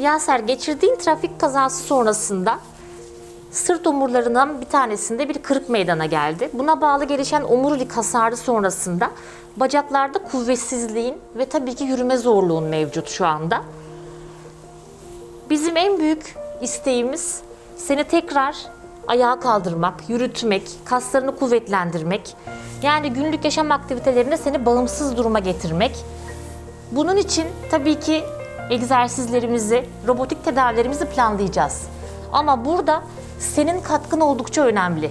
Yaser geçirdiğin trafik kazası sonrasında sırt omurlarından bir tanesinde bir kırık meydana geldi. Buna bağlı gelişen omurilik hasarı sonrasında bacaklarda kuvvetsizliğin ve tabii ki yürüme zorluğun mevcut şu anda. Bizim en büyük isteğimiz seni tekrar ayağa kaldırmak, yürütmek, kaslarını kuvvetlendirmek. Yani günlük yaşam aktivitelerine seni bağımsız duruma getirmek. Bunun için tabii ki egzersizlerimizi, robotik tedavilerimizi planlayacağız. Ama burada senin katkın oldukça önemli.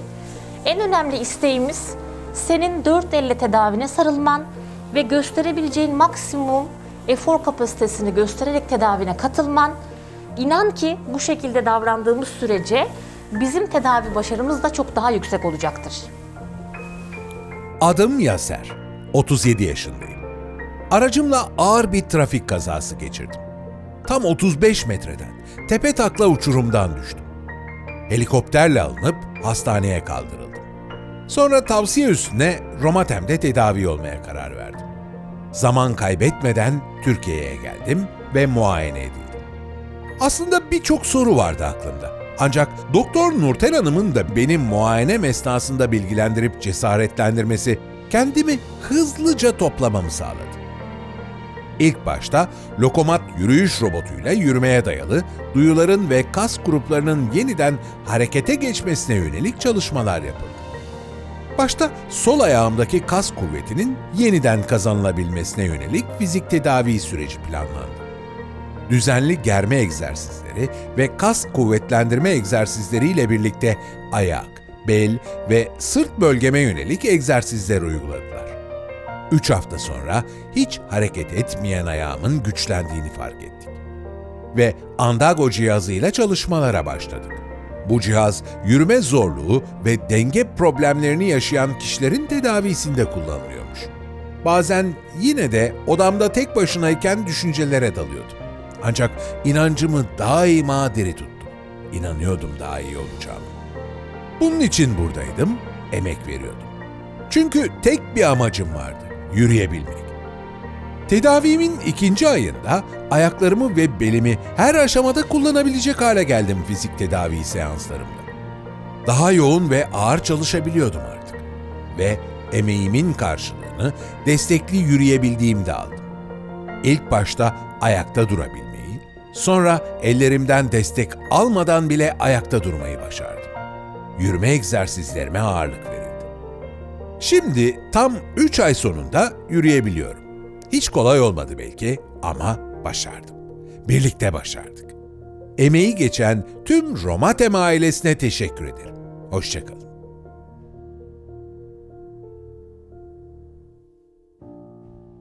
En önemli isteğimiz senin dört elle tedavine sarılman ve gösterebileceğin maksimum efor kapasitesini göstererek tedavine katılman. İnan ki bu şekilde davrandığımız sürece bizim tedavi başarımız da çok daha yüksek olacaktır. Adım Yaser. 37 yaşındayım. Aracımla ağır bir trafik kazası geçirdim. Tam 35 metreden, tepe takla uçurumdan düştüm. Helikopterle alınıp hastaneye kaldırıldım. Sonra tavsiye üstüne Romatem'de tedavi olmaya karar verdim. Zaman kaybetmeden Türkiye'ye geldim ve muayene edildim. Aslında birçok soru vardı aklımda. Ancak Doktor Nurten Hanım'ın da benim muayenem esnasında bilgilendirip cesaretlendirmesi kendimi hızlıca toplamamı sağladı. İlk başta Lokomat yürüyüş robotuyla yürümeye dayalı duyuların ve kas gruplarının yeniden harekete geçmesine yönelik çalışmalar yapıldı. Başta sol ayağımdaki kas kuvvetinin yeniden kazanılabilmesine yönelik fizik tedavi süreci planlandı düzenli germe egzersizleri ve kas kuvvetlendirme egzersizleriyle birlikte ayak, bel ve sırt bölgeme yönelik egzersizler uyguladılar. 3 hafta sonra hiç hareket etmeyen ayağımın güçlendiğini fark ettik. Ve Andago cihazıyla çalışmalara başladık. Bu cihaz yürüme zorluğu ve denge problemlerini yaşayan kişilerin tedavisinde kullanılıyormuş. Bazen yine de odamda tek başınayken düşüncelere dalıyordum. Ancak inancımı daima diri tuttum. İnanıyordum daha iyi olacağımı. Bunun için buradaydım, emek veriyordum. Çünkü tek bir amacım vardı, yürüyebilmek. Tedavimin ikinci ayında ayaklarımı ve belimi her aşamada kullanabilecek hale geldim fizik tedavi seanslarımda. Daha yoğun ve ağır çalışabiliyordum artık. Ve emeğimin karşılığını destekli yürüyebildiğimde aldım. İlk başta ayakta durabilmeyi, sonra ellerimden destek almadan bile ayakta durmayı başardım. Yürüme egzersizlerime ağırlık verildi. Şimdi tam 3 ay sonunda yürüyebiliyorum. Hiç kolay olmadı belki ama başardım. Birlikte başardık. Emeği geçen tüm Romatem ailesine teşekkür ederim. Hoşçakalın.